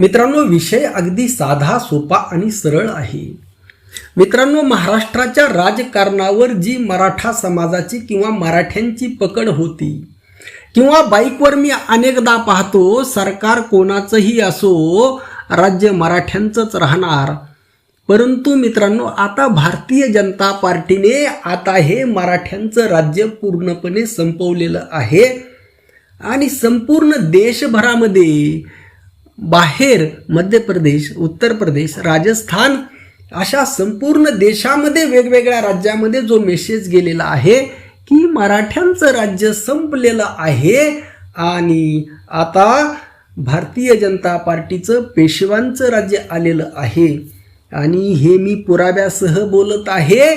मित्रांनो विषय अगदी साधा सोपा आणि सरळ आहे. मित्रांनो महाराष्ट्राच्या राजकारणावर जी मराठा समाजाची किंवा मराठ्यांची पकड होती किंवा बाईकवर मी अनेकदा पाहतो सरकार कोणाचंही असो राज्य मराठ्यांचंच राहणार. परंतु मित्रांनो आता भारतीय जनता पार्टीने आता हे मराठ्यांचं राज्य पूर्णपणे संपवलेलं आहे. आणि संपूर्ण देशभरामध्ये बाहेर मध्य प्रदेश उत्तर प्रदेश राजस्थान अशा संपूर्ण देशामध्ये वेगवेगळ्या राज्यामध्ये जो मेसेज गेलेला आहे की मराठ्यांचं राज्य संपलेलं आहे. आणि आता भारतीय जनता पार्टीचं पेशवांचं राज्य आलेलं आहे. आणि हे मी पुराव्यासह बोलत आहे.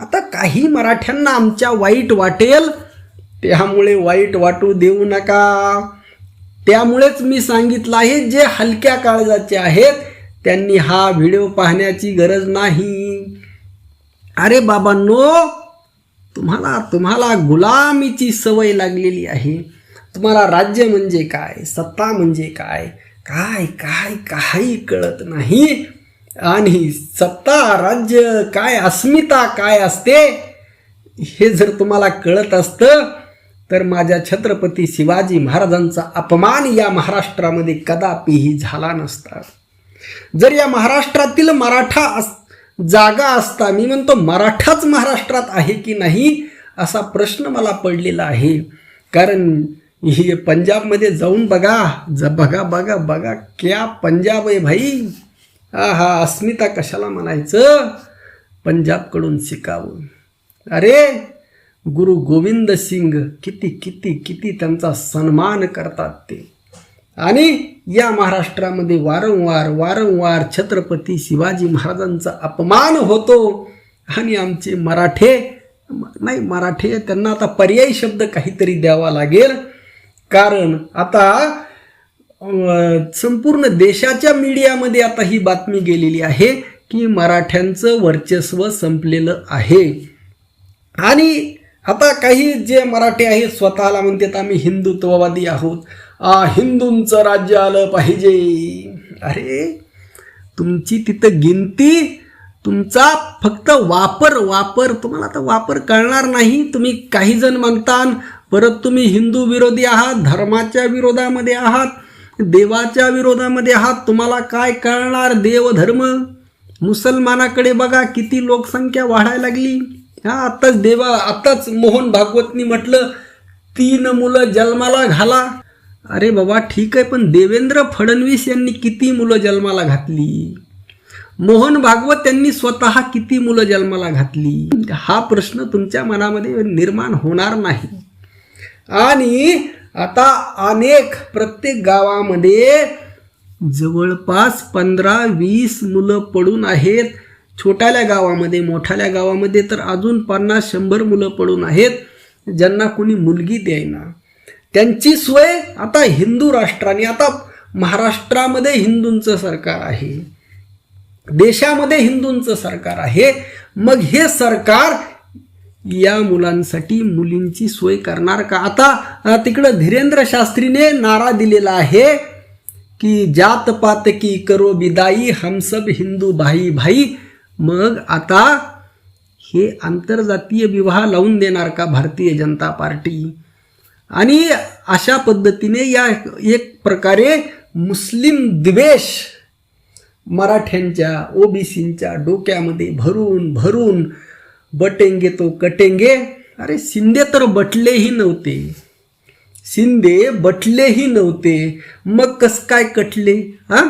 आता काही मराठ्यांना आमच्या वाईट वाटेल. त्यामुळे वाईट वाटू देऊ नका. त्यामुळेच मी सांगितलं आहे जे हलक्या काळजाचे आहेत त्यांनी हा व्हिडिओ पाहण्याची गरज नाही. अरे बाबांनो तुम्हाला तुम्हाला गुलामीची सवय लागलेली आहे. तुम्हाला राज्य म्हणजे काय सत्ता म्हणजे काय काय काय काही कळत नाही. आणि सत्ता राज्य काय अस्मिता काय असते हे जर तुम्हाला कळत असतं तर माझ्या छत्रपती शिवाजी महाराजांचा अपमान या महाराष्ट्रामध्ये कदापिही झाला नसता. जर या महाराष्ट्रातील मराठा अस जागा असता मी म्हणतो मराठाच महाराष्ट्रात आहे की नाही असा प्रश्न मला पडलेला आहे. कारण हे पंजाबमध्ये जाऊन बघा ज बघा बघा बघा क्या पंजाब आहे भाई. हा हा अस्मिता कशाला म्हणायचं? पंजाबकडून शिकावं. अरे गुरु गोविंद सिंग किती किती किती त्यांचा सन्मान करतात ते. आणि या महाराष्ट्रामध्ये वारंवार वारंवार छत्रपती शिवाजी महाराजांचा अपमान होतो. आणि आमचे मराठे नाही मराठे त्यांना आता पर्यायी शब्द काहीतरी द्यावा लागेल. कारण आता संपूर्ण देशाच्या मीडियामध्ये आता ही बातमी गेलेली आहे की मराठ्यांचं वर्चस्व संपलेलं आहे. आणि आता काही जे मराठी आहेत स्वतःला म्हणतात आम्ही हिंदुत्ववादी आहोत. आ हिंदूंचं राज्य आलं पाहिजे. अरे तुमची तिथं गिनती तुमचा फक्त वापर वापर तुम्हाला तर वापर कळणार नाही. तुम्ही काही जण म्हणतान परत तुम्ही हिंदू विरोधी आहात धर्माच्या विरोधामध्ये आहात देवाच्या विरोधामध्ये आहात तुम्हाला काय कळणार देवधर्म? मुसलमानाकडे बघा किती लोकसंख्या वाढायला लागली. हा आत्ताच देवा आत्ताच मोहन भागवतनी म्हटलं तीन मुलं जन्माला घाला. अरे बाबा ठीक आहे पण देवेंद्र फडणवीस यांनी किती मुलं जन्माला घातली? मोहन भागवत त्यांनी स्वतः किती मुलं जन्माला घातली? हा प्रश्न तुमच्या मनामध्ये निर्माण होणार नाही. आणि आता अनेक प्रत्येक गावामध्ये जवळपास पंधरा वीस मुलं पडून आहेत. छोट्याल्या गावामध्ये मोठ्याल्या गावामध्ये तर अजून पन्नास शंभर मुलं पडून आहेत ज्यांना कोणी मुलगी द्यायना. त्यांची सोय आता हिंदू राष्ट्राने आता महाराष्ट्रामध्ये हिंदूंचं सरकार आहे. देशामध्ये हिंदूंचं सरकार आहे. मग हे सरकार या मुलांसाठी मुलींची सोय करणार का? आता तिकडं धीरेंद्र शास्त्रीने नारा दिलेला आहे की जात पात की करो बिदाई हम सब हिंदू भाई भाई. मग आता हे आंतरजातीय विवाह लावून देणार का भारतीय जनता पार्टी? आणि अशा पद्धतीने या एक प्रकारे मुस्लिम द्वेष मराठ्यांच्या ओबीसींच्या डोक्यामध्ये भरून भरून बटेंगे तो कटेंगे. अरे शिंदे तर बटलेही नव्हते. शिंदे बटलेही नव्हते. मग कस काय कटले हां?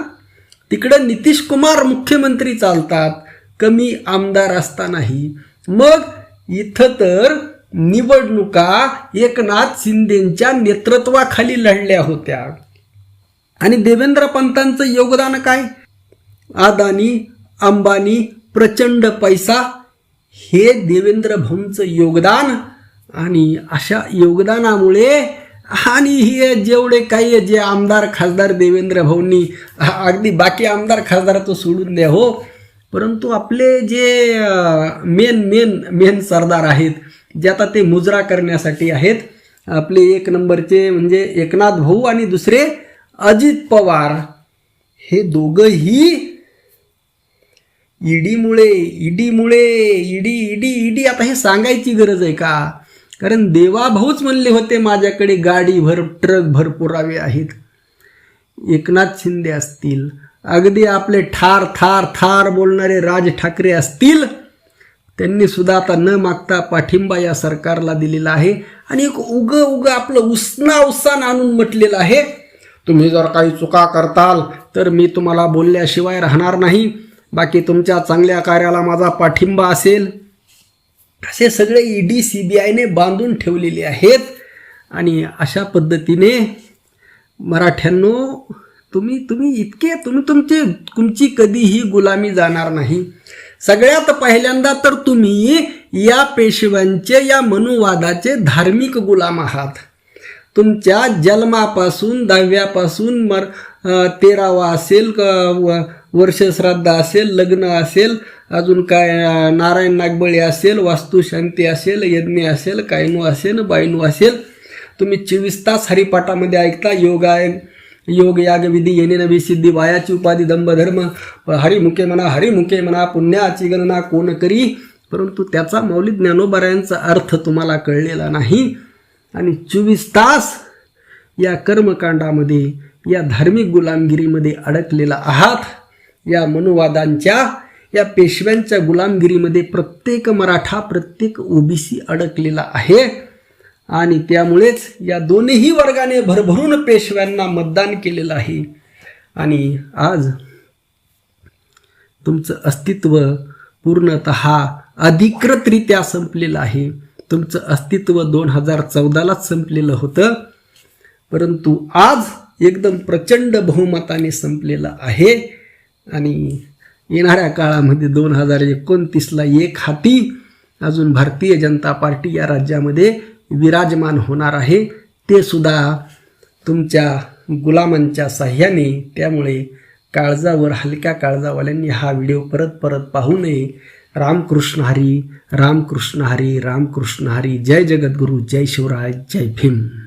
तिकडं नितीश कुमार मुख्यमंत्री चालतात. कमी आमदार असतानाही. मग इथं तर निवडणुका एकनाथ शिंदेच्या नेतृत्वाखाली लढल्या होत्या. आणि देवेंद्र पंतांचं योगदान काय? अदानी अंबानी प्रचंड पैसा हे देवेंद्र भाऊंचं योगदान. आणि अशा योगदानामुळे आणि हे जेवढे काही जे आमदार खासदार देवेंद्र भाऊंनी अगदी बाकी आमदार खासदार तो सोडून द्या हो. परंतु आपले जे मेन मेन मेन सरदार आहेत जे आता ते मुजरा करण्यासाठी आहेत आपले एक नंबरचे म्हणजे एकनाथ भाऊ आणि दुसरे अजित पवार हे दोघंही ईडीमुळे ईडीमुळे ईडी ईडी ईडी आता हे सांगायची गरज आहे का? कारण देवाभाऊच म्हणले होते माझ्याकडे गाडी भर ट्रक भर पुरावे आहेत. एकनाथ शिंदे असतील अगदी आपले ठार थार थार बोलणारे राज ठाकरे असतील त्यांनी सुद्धा आता न मागता पाठिंबा या सरकारला दिलेला आहे. आणि एक उग उग आपलं उसना उसान आणून म्हटलेलं आहे. तुम्ही जर काही चुका करताल तर मी तुम्हाला बोलल्याशिवाय राहणार नाही. बाकी तुमच्या चांगल्या कार्याला माझा पाठिंबा असेल. असे सगळे ई ईडी सी बी आयने बांधून ठेवलेले आहेत. आणि अशा पद्धतीने मराठ्यांनो तुम्ही तुम्ही इतके तुम्ही तुमचे तुमची कधीही गुलामी जाणार नाही. सगळ्यात पहिल्यांदा तर तुम्ही या पेशव्यांचे या मनुवादाचे धार्मिक गुलाम आहात. तुमच्या जन्मापासून दहाव्यापासून मर तेरावा असेल वर्ष व- असेल लग्न असेल अजून काय नारायण नागबळी असेल वास्तुशांती असेल यज्ञ असेल कायनू असेल बायनू असेल. तुम्ही चोवीस तास हरिपाठामध्ये ऐकता योगायन योग याग विधी येणे नवी सिद्धी वायाची उपाधी दंभ धर्म हरिमुखे म्हणा हरिमुखे म्हणा पुण्याची गणना कोण करी? परंतु त्याचा मौलिक ज्ञानोबरायांचा अर्थ तुम्हाला कळलेला नाही. आणि चोवीस तास या कर्मकांडामध्ये या धार्मिक गुलामगिरीमध्ये अडकलेला आहात. या मनुवादांच्या या पेशव्यांच्या गुलामगिरीमध्ये प्रत्येक मराठा प्रत्येक ओबीसी अडकलेला आहे. आणि त्यामुळेच या दोन्ही वर्गाने भरभरून पेशव्यांना मतदान केलेलं आहे. आणि आज तुमचं अस्तित्व पूर्णत अधिकृतरित्या संपलेलं आहे. तुमचं अस्तित्व दोन हजार चौदालाच संपलेलं होतं. परंतु आज एकदम प्रचंड बहुमताने संपलेलं आहे. आणि येणाऱ्या काळामध्ये दोन हजार एकोणतीसला एक हाती अजून भारतीय जनता पार्टी या राज्यामध्ये विराजमान होणार आहे. ते सुद्धा तुमच्या गुलामांच्या साह्याने. त्यामुळे काळजावर हलक्या काळजावाल्यांनी हा व्हिडिओ परत परत पाहू नये. रामकृष्ण हरी रामकृष्ण हरी रामकृष्ण हरी. जय जगद्गुरू जय शिवराय जय भीम.